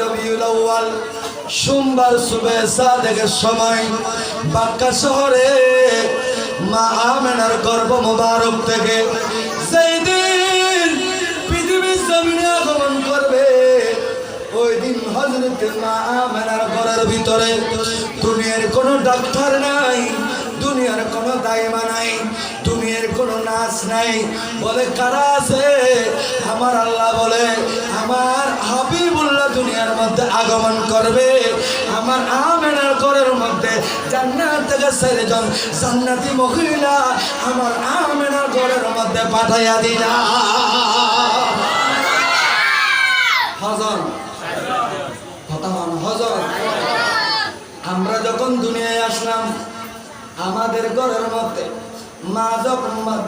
রবিউল সোমবার সুবে সাদেকের সময় বাক্কা শহরে মা আমেনার গর্ব মোবারক থেকে সেই দিন পৃথিবীর জমিনে আগমন করবে, ওই দিন হজরত মা আমেনার ঘরের ভিতরে দুনিয়ার কোনো ডাক্তার নাই, দুনিয়ার কোনো দায়মা নাই। নাচ নাই। বলে কারা আছে আমার আল্লাহ বলে, আমার হাবিবুল্লাহ দুনিয়ার মধ্যে আগমন করবে। আমার আমেনার ঘরের মধ্যে জান্নাত থেকে চারজন জান্নাতি মহিলা আমার আমেনার ঘরের মধ্যে পাঠাইয়া দিলা। হজন আমরা যখন দুনিয়ায় আসলাম, আমাদের ঘরের মধ্যে মা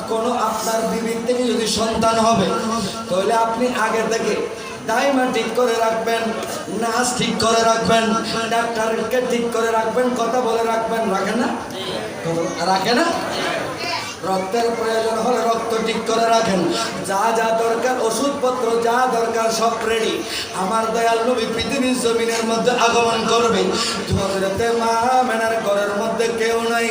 কোনো আপনার বিবির যদি সন্তান হবে, তাহলে আপনি আগে থেকে দাইমা ঠিক করে রাখবেন, নাচ ঠিক করে রাখবেন, ডাক্তারকে ঠিক করে রাখবেন, কথা বলে রাখবেন, রাখে না? রাখে না? রক্তের প্রয়োজন হলে রক্ত ঠিক করে রাখেন। যা যা দরকার, ওষুধপত্র, যা দরকার, সব রেডি আমার দয়াল নবী পৃথিবীর জমিনের মধ্যে আগমন করবে। মা মেনার ঘরের মধ্যে কেউ নাই।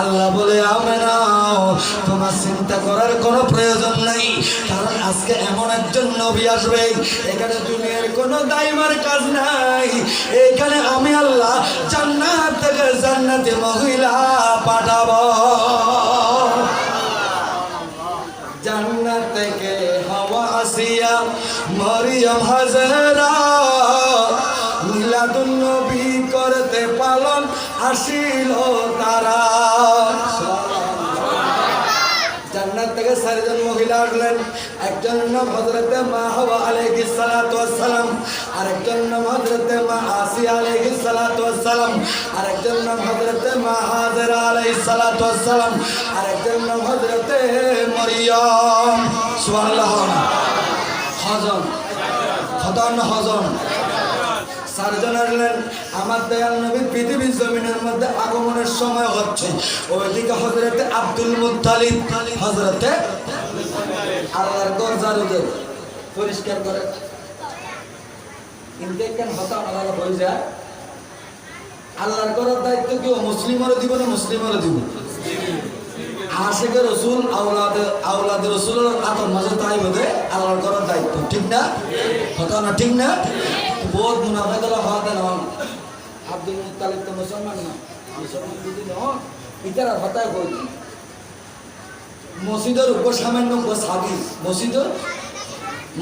আল্লাহ বলে আমেনাও তোমার চিন্তা করার কোনো প্রয়োজন নাই। কারণ আজকে এমন একজন নবী আসবে, এখানে দুনিয়ার কোনো দাইমার কাজ নাই। এখানে আমি আল্লাহ জান্নাত থেকে জান্নাতে মহিলা পাঠাবো। মরিয়ম হাজরা মিলাদুন নবী করতে পালন আসিল তারা। জান্নাত থেকে চারজন মহিলা আসলেন। একজন নাম হজরতে মা হওয়া আলাইহি সালাতু ওয়াসসালাম, আরেকজন নাম হজরতে মা আসিয়া আলাইহি সালাতু ওয়াসসালাম, আরেকজন নাম হজরতে মা হাজরা আলাইহি সালাতু ওয়াসসালাম, আরেকজন নাম হজরতে মরিয়ম। সুবহানাল্লাহ। হজম খতন হজম চারজন আসলেন আমার দয়াল নবী, পৃথিবীর জমিনের মধ্যে আগমনের সময় হচ্ছে। ওইদিকে হজরতে আব্দুল মুতালিব হজরতে আল্লাহর গরজারুদের পরিষ্কার করে কিন্তু কেন হতা আলাদা হয়ে যায়। আল্লাহর করার দায়িত্ব কি মুসলিমেরও দিব না মুসলিমেরও দিব? আশেকে রসুল আউলাদ আউলাদ রসুলের আতর মাঝে তাই বোধে আল্লাহর করার দায়িত্ব। ঠিক না? কথা না ঠিক না? বহুত মুনাফা গেল হওয়া দেন আব্দুল মুতালিব তো মুসলমান না। মুসলমান যদি ন ইতারা হতায় কই মসজিদের উপর সামান্য সাবি মসজিদের?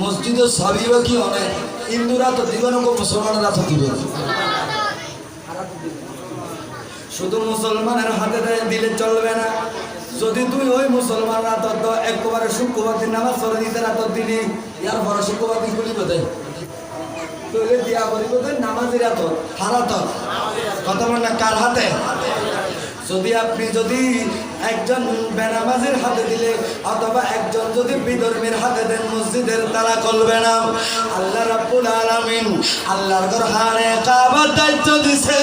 মসজিদের সাবি বা কি অনেক? হিন্দুরা তো দিবে না মুসলমানেরা তো দিবে শুধু মুসলমানের হাতে দেয় দিলে চলবে না। যদি তুই ওই মুসলমান রাতর তো একবারে শুক্রবার দিন নামাজ পড়ে দিতে রাতর দিলি, ইয়ার পরে শুক্রবার দিন খুলিব দে। তুই দিয়া করিব দে নামাজি রাতর হারাতর কথা বল না, কার হাতে? যদি আপনি যদি একজন বেনামাজির হাতে দিলে, অথবা একজন যদি বিধর্মীর হাতে দেন, মসজিদের তারা করবে না। আল্লাহ রাব্বুল আলামিন আল্লাহর ঘর হারে কাবার দায়িত্ব দিছে।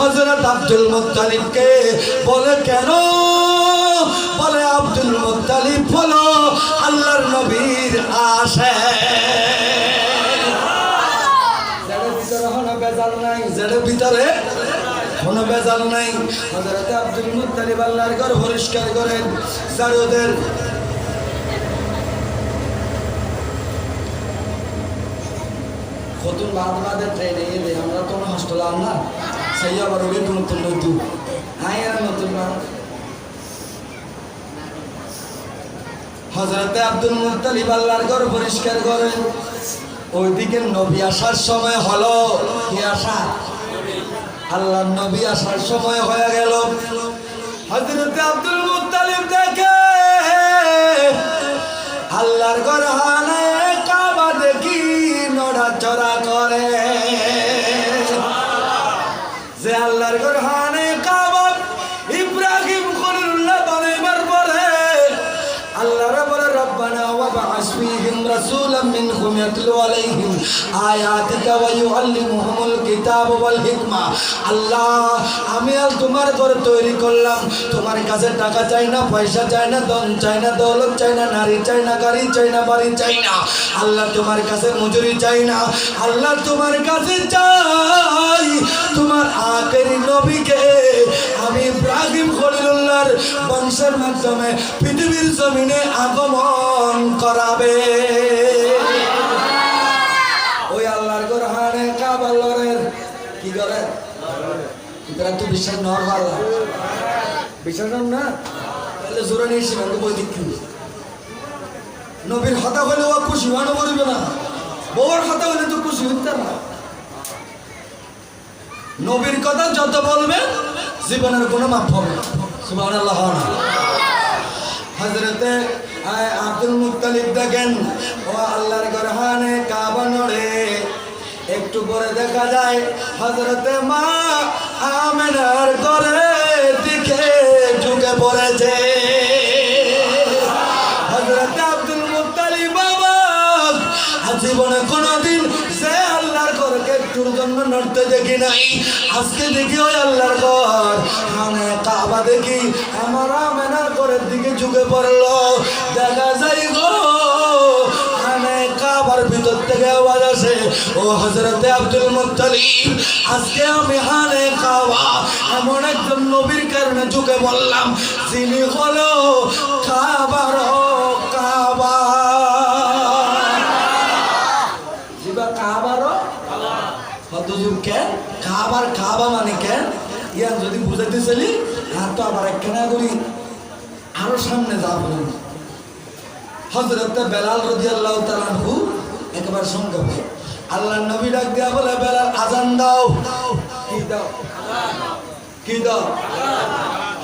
হযরত আব্দুল মুত্তালিবকে বলে, কেন বলে আব্দুল মুত্তালিব হলো আল্লাহর নবীর যাদের ভিতরে নাই। ভিতরে কোনো বেজাল নাই হজরতে আব্দুল মুত্তালিব আল্লাহর ঘর পরিষ্কার করেন। ট্রেনে এলে আমরা তো হস্টেল না সেই আবার ওই নতুন নতুন। হ্যাঁ নতুন না হজরতে আব্দুল মুতালিব আল্লাহর ঘর পরিষ্কার করেন। ওইদিকে নবী আসার সময় হলো কি আসা আল্লাহ নবী আসার সময় হয়ে গেল। হজরতে আব্দুল মুতালিব দেখে, আল্লাহর ঘর হানে عليهم آياتك ويعلمهم الكتاب والحكمة আল্লাহ আমি আর তোমার ঘর তৈরি করলাম তোমার কাছে টাকা চাই না পয়সা চাই না ধন চাই না দৌলত চাই না নারী চাই না গাড়ি চাই না বাড়ি চাই না আল্লাহ তোমার কাছে মজুরি চাই না আল্লাহ তোমার কাছে চাই তোমার আখেরি নবীকে আমি ইব্রাহিম খলিলুল্লাহর বংশের মাধ্যমে পৃথিবীর জমিনে আগমন করাবে তো বিশ্বাস বিশ্বাস না? তাহলে জোরে নিয়ে সীমান্ত বই দিচ্ছি। নবীর হতা হলে ও খুশি হওয়ানো না। বউর হতা হলে তো খুশি হইতে না নবীর কথা যত বলবে জীবনের কোনো মাপ হবে সুবাহ আল্লাহ হজরতে আব্দুল মুক্তালিব দেখেন ও আল্লাহর গরহানে কাবা নড়ে। একটু পরে দেখা যায় হজরতে মা আমেনার করে দিকে ঝুঁকে পড়েছে। বাবা সে নড়তে দেখি নাই। দেখি ওই আল্লাহর মানে কাবা দেখি, আমার আমেনার ঘরের দিকে ঝুঁকে পড়ল। দেখা যায় গো কাবার ভিতর থেকে আওয়াজ আসে। ও হজরতে আব্দুল মুত্তালিব, আজকে আমি হানে কাবা এমন একজন নবীর কারণে ঝুঁকে বললাম যিনি হলো কেন কাবার কাবা। মানে কেন ইয়ান যদি বুঝাইতে চলি আর তো আবার একখানা করি। আরও সামনে যাব হজরত বেলাল রদি একবার সঙ্গে ভাই। আল্লাহ নবী ডাক দিয়া বলে, বেলাল, আজান দাও। কি দাও? কি দাও?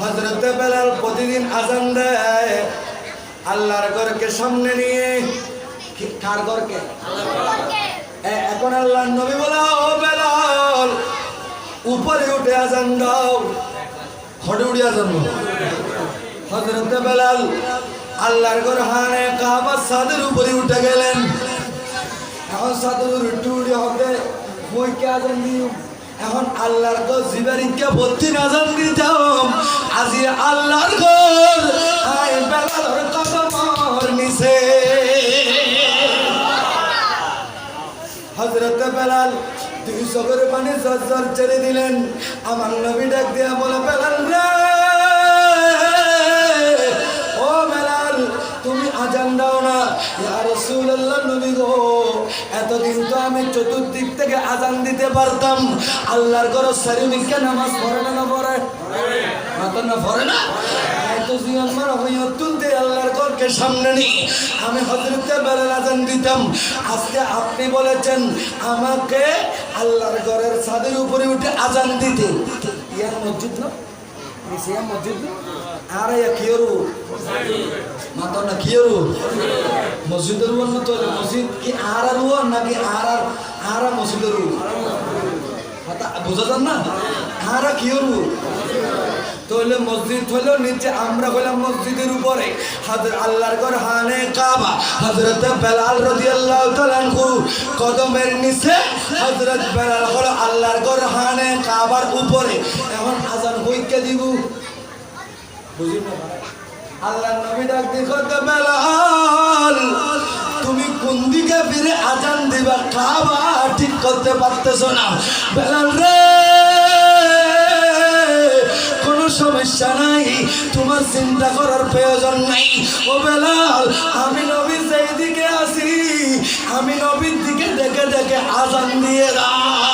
হজরত বেলাল প্রতিদিন আজান দেয় আল্লাহর ঘরকে সামনে নিয়ে। কার ঘরকে? এখন আল্লাহ নবী বলা, ও বেলাল, উপরে উঠে আজান দাও। হটে উঠে আজান দাও। হজরত বেলাল আল্লাহর ঘর হানে কাবা সাদের উপরে উঠে গেলেন। এখন সাদের উঠে হবে বইকে আজান দিও এখন আল্লাহর ঘর জিবারিকে বত্রিন আজান দিতাম। আজি আল্লাহর ঘর, আয় বেলাল কদমর নিছে হজরত বেলাল দুই চোখের পানি জর্জর ছেড়ে দিলেন। আমার নবী ডাক দিয়া বলে, বেলাল রে, ও বেলাল, তুমি আজান দাও না। ইয়া রাসূলুল্লাহ নবী গো এতদিন তো আমি চতুর্দিক থেকে আজান দিতে পারতাম। আল্লাহর ঘর সারিমিকে নামাজ পড়ে না না পড়ে? আমি আজান দিতাম। আজকে আপনি বলেছেন, আমাকে আল্লাহর ঘরের ছাদের উপরে উঠে আজান দিতে। ইয়ার মসজিদ না? মসজিদ না? আর ইয়া কিয়রু মাতা না কিয়রু। মসজিদের রুয়ান না তো মসজিদ কি আর রুয়ান নাকি আর আর মসজিদের রু বোঝা যান না? আর কিয়রু। তাহলে মসজিদ হলো নিচে, আমরা হলাম মসজিদের উপরে। হাজর আল্লাহর ঘর, হানে কাবা। হজরত বেলাল রাদিয়াল্লাহু তাআলা আনহু, কদমের নিচে হজরত বেলাল হলো আল্লাহর ঘর, হানে কাবার উপরে। এখন আজান হইকে দিব? তুমি কোন দিকে ফিরে আজান দিবা কাবা ঠিক করতে পারতেছো না? বেলাল রে, কোনো সমস্যা নাই, তোমার চিন্তা করার প্রয়োজন নাই। ও বেলাল, আমি নবী সেই দিকে আসি আমি নবীর দিকে দেখে দেখে আজান দিয়ে দাও।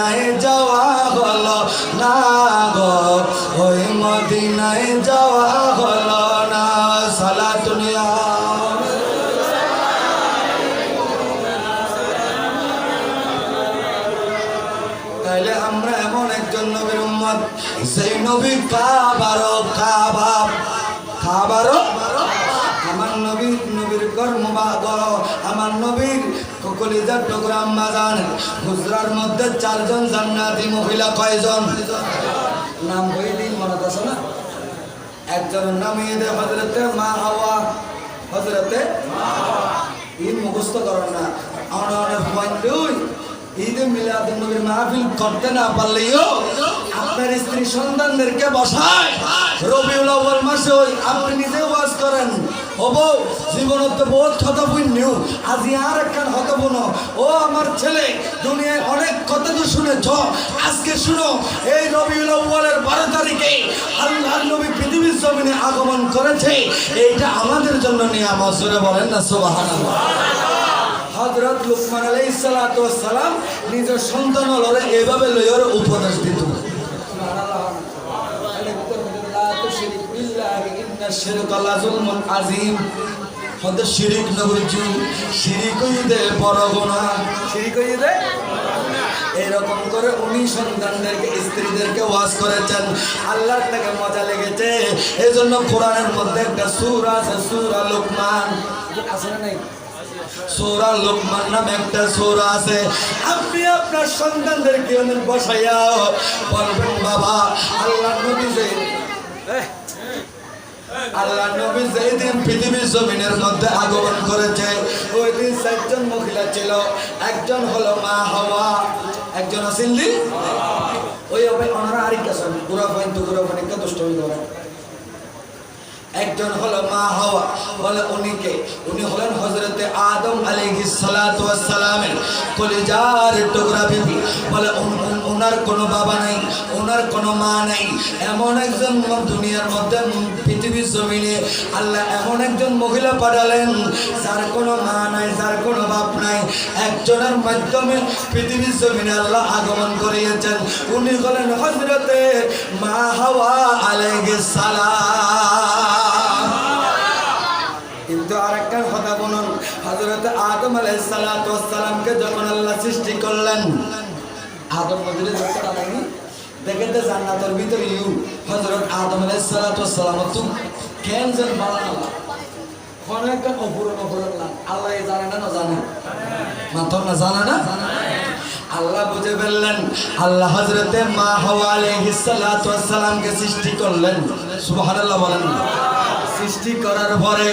মদিনায় যাওয়া হলো না গো? ওই মদিনায় যাওয়া হলো না। সালা দুনিয়া তাইলে আমরা এমন একজন নবীর উম্মত, সেই নবী কাবারও কাবাব। কাবারও আমার নবীর নবীর কর্ম বা আমার নবীর কলিজার টুকরা আম্মা জান হুজরার মধ্যে চারজন জান্নাতি মহিলা কয়জন? নাম হয়ে দিন মনে আছে না? একজনের নাম ঈদে হজরতে মা হাওয়া। হজরতে ঈদ মুখস্থ করেন না। আমরা অনেক পয়েন্ট ঈদে মিলাদুন নবীর মাহফিল করতে না পারলেও আপনার স্ত্রী সন্তানদেরকে বসায়। রবিউল আউয়াল মাসে আপনি নিজে ওয়াজ করেন। হব জীবনত বহুত হতপুণ্য আজি আর একখান হতপুন ও আমার ছেলে, দুনিয়ায় অনেক কথা তো শুনেছ। আজকে শুনো, এই রবিউল আউয়ালের বারো তারিখে আল্লাহর নবী পৃথিবীর জমিনে আগমন করেছে। এইটা আমাদের জন্য নিয়ে আমার জোরে বলেন না, সুবহানাল্লাহ। হজরত লুকমান ওয়াস সালাম নিজের সন্তান হলরে এভাবে লইয়ার উপদেশ দিত। আজিম। হতে শিরিক নবীজু বড় গোনা এরকম করে উনি সন্তানদেরকে স্ত্রীদেরকে ওয়াজ করেছেন। আল্লাহর থেকে মজা লেগেছে। এই জন্য কোরআনের মধ্যে একটা সুর আছে সুরা লোকমান। আছে না নাই? সোরা লোকমান নামে একটা সোরা আছে। আপনি আপনার সন্তানদেরকে বসাইয়া বলবেন বাবা আল্লাহ নবী যে আল্লাহ নবী যেদিন পৃথিবীর জমিনের মধ্যে আগমন করেছে, ওই দিন চারজন মহিলা ছিল। একজন হলো মা হওয়া, একজন আছিলি ওই ওনারা আরেকটা সব পুরা পয়েন্ট পুরা পয়েন্ট দুষ্টমি করে একজন হলো মা হাওয়া, বলে উনিকে উনি হলেন হজরতে আদম ওয়াস সালামের কলিজার টুকরা বিবি। বলে ওনার কোনো বাবা নাই, ওনার কোনো মা নাই। এমন একজন দুনিয়ার মধ্যে পৃথিবীর জমিনে আল্লাহ এমন একজন মহিলা পাঠালেন, যার কোনো মা নাই, যার কোনো বাপ নাই। একজনের মাধ্যমে পৃথিবীর জমিনে আল্লাহ আগমন করিয়েছেন। উনি হলেন হজরতে মা হাওয়া আলাইহিস সালা কিন্তু আরেকটার কথা বলুন হজরত আদম আলাইসালামকে যখন আল্লাহ সৃষ্টি করলেন আদম নবীরে দেখতে পারেনি দেখেন তো জান্নাতের ভিতরে ইউ হজরত আদম আলাইসালাম তুম কেন যেন বানানো কোন একটা অপুরন অপুরন না আল্লাহ জানে না না জানে? মাত্র না জানে না? আল্লাহ বুঝে ফেললেন, আল্লাহ হজরতে মা হওয়া আলাইহিস সালাতু সৃষ্টি করলেন। সুবহানাল্লাহ বলেন। সৃষ্টি করার পরে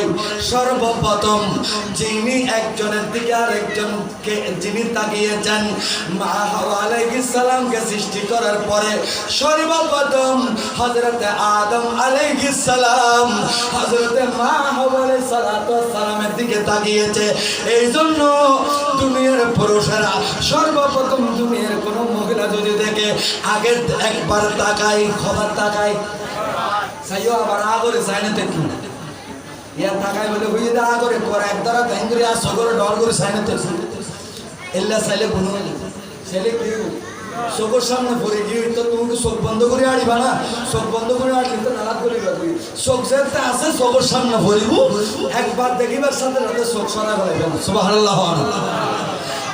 সর্বপ্রথম যিনি একজনের দিকে আরেকজনকে যিনি তাকিয়েছেন, মা হাওয়া আলাইহিস সালামকে সৃষ্টি করার পরে সর্বপ্রথম হযরতে আদম আলাইহিস সালাম হযরতে মা হাওয়া সালামের দিকে তাকিয়েছে। এই জন্য দুনিয়ার পুরুষেরা সর্বপ্রথম দুনিয়ার কোনো মহিলা যদি দেখে, আগে একবার তাকাই খবর তাকাই সাইও আবার আগরে সাইনে দেখি ইয়া তাকাই বলে, হইয়ে দা আগরে কর এক দ্বারা ভেঙ্গুরি আর সগরে ডল করে সাইনে দেখি এল্লা সাইলে গুনো ছেলে কি চোখের সামনে পড়ে গিয়ে তো তুমি চোখ বন্ধ করে আড়িবা না? চোখ বন্ধ করে আড়লি তো নালাত করে যাবি চোখ যেতে আছে চোখের সামনে পড়িব। একবার দেখিবার সাথে চোখ সরা হয়ে গেল। সুবহানাল্লাহ।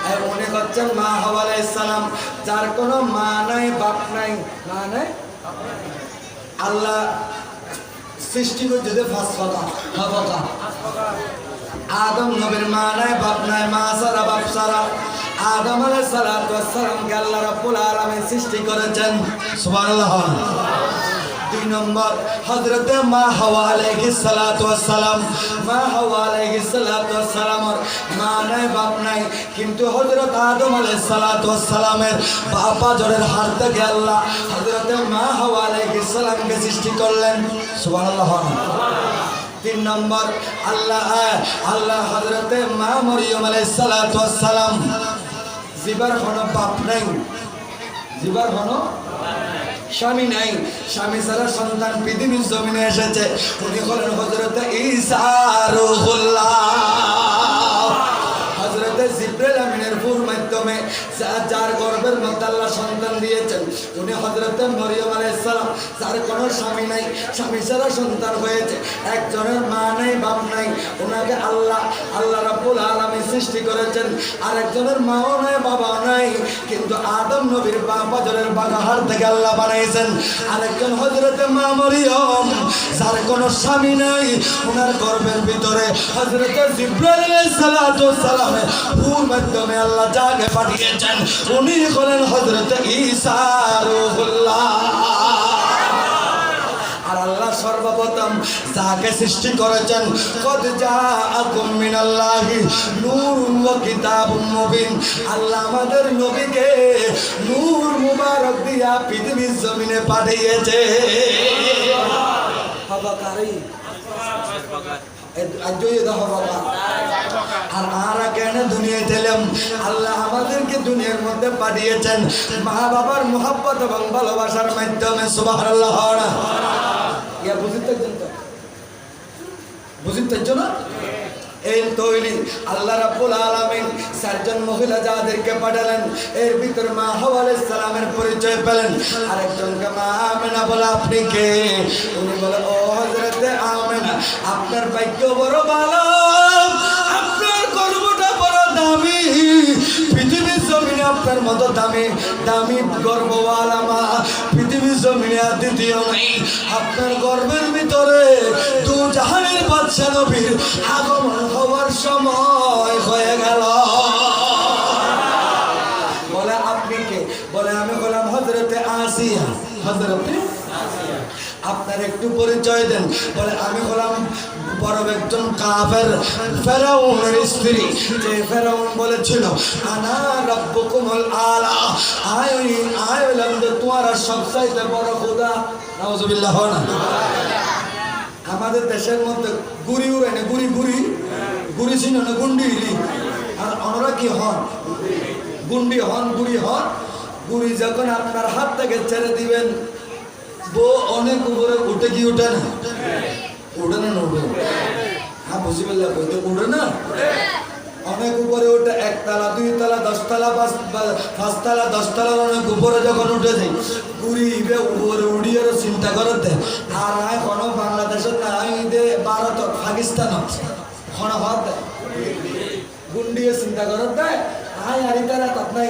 আর মনে করছেন মা হওয়া সালাম, যার কোনো মা নাই, বাপ নাই। মা নাই? আল্লাহ সৃষ্টি করছে যে ফাঁস কথা কথা আদম নবীর মা নাই বাপ নাই, মা সারা বাপ সারা আদম আলাইহিস সালাম আল্লাহ রাব্বুল আলামিন সৃষ্টি করেছেন। সুবহানাল্লাহ। দুই নম্বর, হযরতে মা হাওয়া ওয়াস সালাম মা হাওয়া ওয়াস সালামর মা নাই, বাপ নাই, কিন্তু হযরত আদম আলাইহিস সালাতু ওয়াস সালামের বাবা জোরের হাত থেকে আল্লাহ হযরতে মা হাওয়া আলাইহিস সালামকে সৃষ্টি করলেন। সুবহানাল্লাহ। তিন নম্বর, আল্লাহ আল্লাহ হজরতে মা মরিয়ম আলাই সালাম জিবার হন বাপ নাই। জিবার হন স্বামী নাই। স্বামী ছাড়া সন্তান পৃথিবীর জমিনে এসেছে। উনি হলেন হজরত ইসারুল্লাহ হজরত জিব্রাইল আমিনের ফুর মাধ্যমে যার যার গর্ভের মধ্যে আল্লাহ সন্তান দিয়েছেন। উনি হজরতে মরিয়ম আলাইসালাম যার কোনো স্বামী নাই, স্বামী ছাড়া সন্তান হয়েছে। একজনের মা নাই, বাপ নাই ওনাকে আল্লাহ আল্লাহ রাব্বুল আলামী সৃষ্টি করেছেন। আর একজনের মাও নাই, বাবাও নাই, কিন্তু আদম নবীর বাপ হজরের বাগাহার থেকে আল্লাহ বানাইছেন আরেকজন হজরতে মা মরিয়ম, যার কোনো স্বামী নাই ওনার গর্বের ভিতরে হজরতে জিব্রাইল আলাইহিস সালাতু সালামে ফুল মাধ্যমে আল্লাহ যাকে পাঠিয়েছেন। উনি হলেন হজরতে ঈসা আর আল্লাহ সর্বপ্রথম যাকে সৃষ্টি করেছেন কদ জাআকুম মিনাল্লাহি নূরুন ওয়া কিতাবুম মুবিন। আল্লাহ আমাদের নবীকে নূর মুবারক দিয়া পৃথিবীর জমিনে পাঠিয়েছে। দা হবাকা আর আমরা কেন দুনিয়ায় ছিলাম? আল্লাহ আমাদেরকে দুনিয়ার মধ্যে পাঠিয়েছেন। মা বাবার মোহাব্বত এবং ভালোবাসার মাধ্যমে সুবাহ ইয়া, বুঝতে বুঝতে না এই তৈরি আল্লাহ রাব্বুল আলামিন চারজন মহিলা যাদেরকে পাঠালেন, এর ভিতর মা হাওয়া আলাইহিস সালামের পরিচয় পেলেন। আরেকজনকে মা আমেনা বলে, আপনি কে? উনি বলে, ও হযরতে আমেনা, আপনার ভাগ্য বড় ভালো, আপনার কর্মটা বড় দামি জমিনে আপনার মতো দামি দামি গর্বওয়ালা মা পৃথিবীর জমিনে আর দ্বিতীয় নাই। আপনার গর্বের ভিতরে দু জাহানের বাদশা নবীর আগমন হওয়ার সময় হয়ে গেল। বলে, আপনি কে? বলে, আমি বললাম হজরতে আসিয়া। হজরতে আপনার একটু পরিচয় দেন। বলে, আমি হলাম বড় একজন কাফের, ফেরাউনের স্ত্রী। যে ফেরাউন বলেছিল, আনা রব্বুকুমুল আলা। আয় আয়লাম যে তোমার সবচাইতে বড় খোদা নাউজুবিল্লাহ না? আমাদের দেশের মধ্যে গুড়ি উড়ে না, গুড়ি গুড়ি। গুড়ি ছিল না, গুন্ডি আর আমরা কি হন? গুন্ডি হন, গুড়ি হন। গুড়ি যখন আপনার হাত থেকে ছেড়ে দিবেন, বউ অনেক উপরে উঠে কি উঠে না? উঠে না না হ্যাঁ বুঝি পেলে বলতে উঠে না অনেক উপরে ওঠে একতলা দুই তলা দশতলা পাঁচতলা দশতলার অনেক উপরে যখন উঠে যাই ঘুরি ইবে উপরে উড়িয়ে চিন্তা করতে আর আয় কোনো বাংলাদেশত নাই দে ভারত পাকিস্তান খন হত দেয় গুন্ডিয়ে চিন্তা করতে আয় আরি তারা তত নাই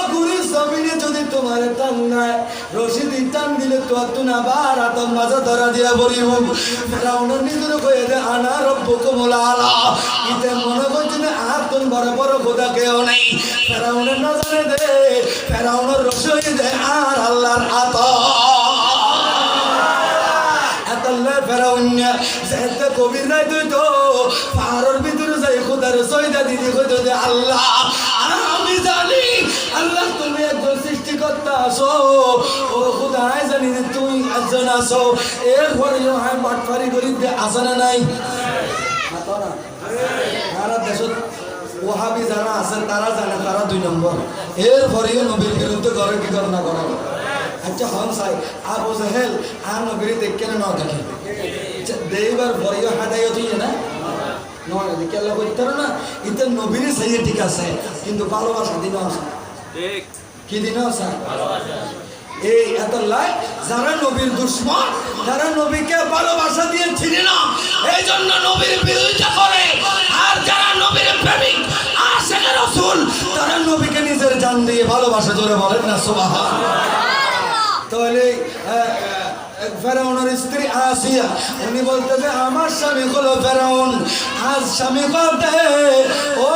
তোমার টান নাই রশি দি টান দিলে তো তুন আবার আতম মাঝে ধরা দিয়া বলিব। ফেরাউনের নিজের কয়ে দে আনা রব্বকুমুল আলা। ইতে মনে করছি না আর তুন বড় বড় খোদা কেউ নেই। ফেরাউনের না জানে দে, ফেরাউনের রশি দে আর আল্লাহর আত তো। আল্লাহ। আমি জানি আল্লাহ তুমি একজন আসো। ও খোদা আই জানি যে তুই একজন আসো এরপরেও আমি বাটফারি করি যে আসে না নাই? না? সারা দেশত ওহাবি যারা আছে তারা জানে তারা দুই নম্বর। এরপরেও নবীর বিরুদ্ধে করে কি করে না করে আচ্ছা হন সাই আবু জাহেল আর নবীর দেখে না নাও দেখে? আচ্ছা, দেইবার ভরিও হাদাইও তুই না? নয় দেখে আল্লাহ করতে না ইতে নবীর সেই ঠিক আছে কিন্তু ভালোবাসা দিন আছে। ঠিক। কি দিন এই যারা নবীর দুশ্মন নবীকে ভালোবাসা দিয়ে না। এই জন্য নবীর বিরোধিতা করে। আর যারা নবীর প্রেমিক রসুল, তারা নবীকে নিজের জান দিয়ে ভালোবাসা, জোরে বলেন না সুবাহ তাহলে ফেরাউনের স্ত্রী আসিয়া, উনি বলতেছে, আমার স্বামী হলো ফেরাউন, আজ স্বামী বলতে ও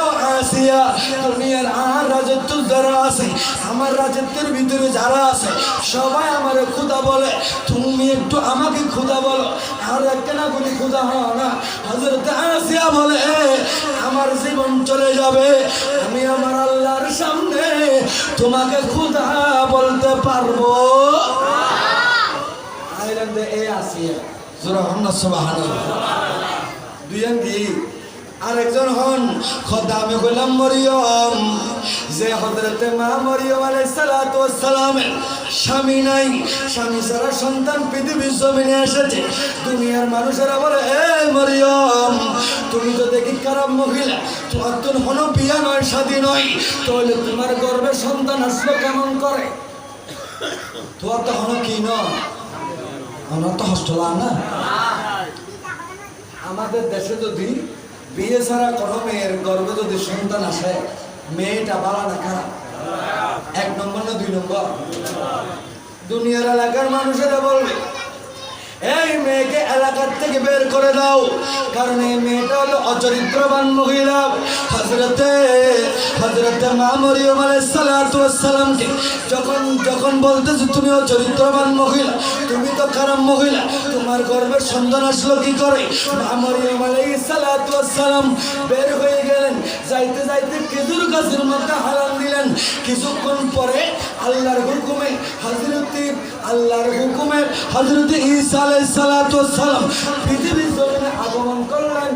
আসিয়া দুনিয়ার আর রাজত্ব যারা আছে, আমার রাজত্বের ভিতরে যারা আছে, সবাই আমার খুদা বলে। তুমি একটু আমাকে খুদা বলো, আর একটা না বলি খুদা হও না। হজরত আসিয়া বলে, আমার জীবন চলে যাবে। আমি আমার আল্লাহর সামনে তোমাকে খুদা বলতে পারব। আইল্যান্ডে এ আসিয়া, জোরা হন্না দুইজন কি? আরেকজন হন, খোদা, আমি গোলাম মরিয়ম। যে হজরতে মা মরিয়ম ওয়াস সালামের স্বামী নাই। স্বামী ছাড়া সন্তান পৃথিবীর জমিনে এসেছে। দুনিয়ার মানুষেরা বলে এ মরিয়ম, তুমি তো দেখি খারাপ মহিলা। তোমার তো হন বিয়া নয়, শাদী নয়। তাহলে তোমার গর্বে সন্তান আসলো কেমন করে? তোমার তো হন কি নয়? আমরা তো হস্টেল না। আমাদের দেশে যদি বিয়ে ছাড়া কোনো মেয়ের গর্বে যদি সন্তান আসে, মেয়েটা বাড়া না খারাপ? এক নম্বর না দুই নম্বর? দুনিয়ার এলাকার মানুষেরা বলবে এই মেয়েকে এলাকার থেকে বের করে দাও। কারণ এই মেয়েটা হলো অচরিত্রবান মহিলা। হজরতে হজরতে মা যখন যখন বলতেছে, তুমি অচরিত্রবান মহিলা, তুমি তো খারাপ মহিলা, তোমার গর্ভের সন্তান আসলো কি করে? মা মরিয়ম আলাইহিস সালাতু ওয়াস সালাম বের হয়ে গেলেন। যাইতে যাইতে খেজুর গাছের মধ্যে হারাম দিলেন। কিছুক্ষণ পরে আল্লাহর হুকুমে হজরতে আল্লাহর হুকুমে হজরতে ঈসা পৃথিবীর জমিনে আগমন করলেন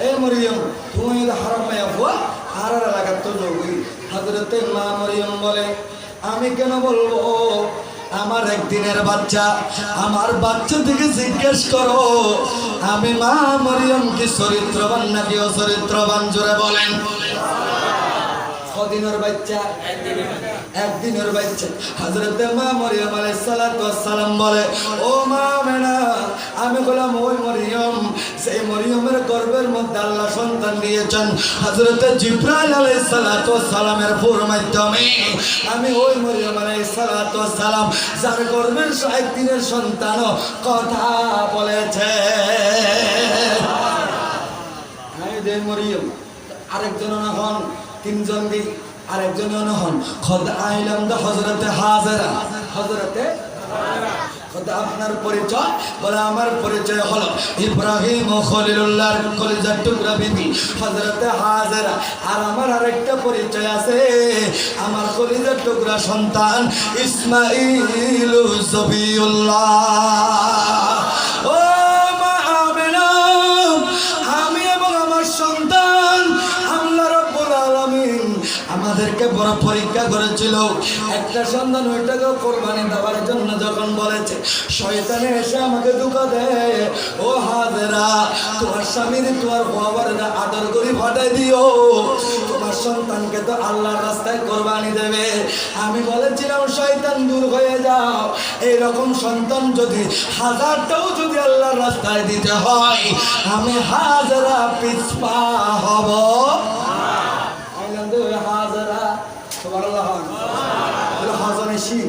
এ মরিয়ম তুমি হারাম মায়া তো হজরতে মা মরিয়ম বলে আমি কেন বলব? আমার একদিনের বাচ্চা আমার বাচ্চা থেকে জিজ্ঞেস করো। আমি মা মরিয়ম কি চরিত্রবান নাকি অচরিত্রবান? জোরে বলেন। একদিনের বাচ্চা। হজরত মা মরিয়ম সালাম বলে, ও মা মেনা আমি বললাম, ওই মরিয়ম, সেই মরিয়মের গর্ভের মধ্যে আল্লাহ সন্তান দিয়েছেন। হজরত জিব্রাইল আলাইহিস সালাতু ওয়াস সালামের পুর মাধ্যমে আমি ওই মরিয়ম সালাম, যার গর্ভের একদিনের সন্তান কথা বলেছে। মরিয়ম, আরেকজন হন। তিনজন দি আরেকজন না হন। খোদ আইলাম দা হজরতে হাজারা। হজরতে আপনার পরিচয়? বলে আমার পরিচয় হলো ইব্রাহিম ও খলিলুল্লাহর কলিজার টুকরা বিবি হজরতে হাজারা। আর আমার আরেকটা পরিচয় আছে, আমার কলিজার টুকরা সন্তান ইসমাইল জবিউল্লাহ। বড় পরীক্ষা করেছিল। একটা সন্তান ওইটাকে কোরবানি দেওয়ার জন্য যখন বলেছে শয়তানে এসে আমাকে দুঃখ দেয় ও হাজরা তোমার স্বামীর তোমার বাবার আদর করি ফাটাই দিও। তোমার সন্তানকে তো আল্লাহর রাস্তায় কোরবানি দেবে। আমি বলেছিলাম শয়তান দূর হয়ে যাও। এইরকম সন্তান যদি হাজারটাও যদি আল্লাহর রাস্তায় দিতে হয় আমি হাজারা পিছপা হব। হাজারা সুবহানাল্লাহ। হলো হাজারে শিব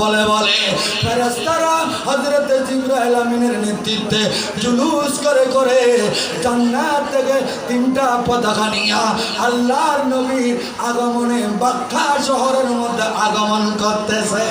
বলে বলে ফেরেস্তারা হজরত জিব্রাহিল আমিনের নেতৃত্বে জুলুস করে করে জান্নাত থেকে তিনটা পতাকা নিয়া আল্লাহর নবীর আগমনে বাক্কা শহরের মধ্যে আগমন করতেছে।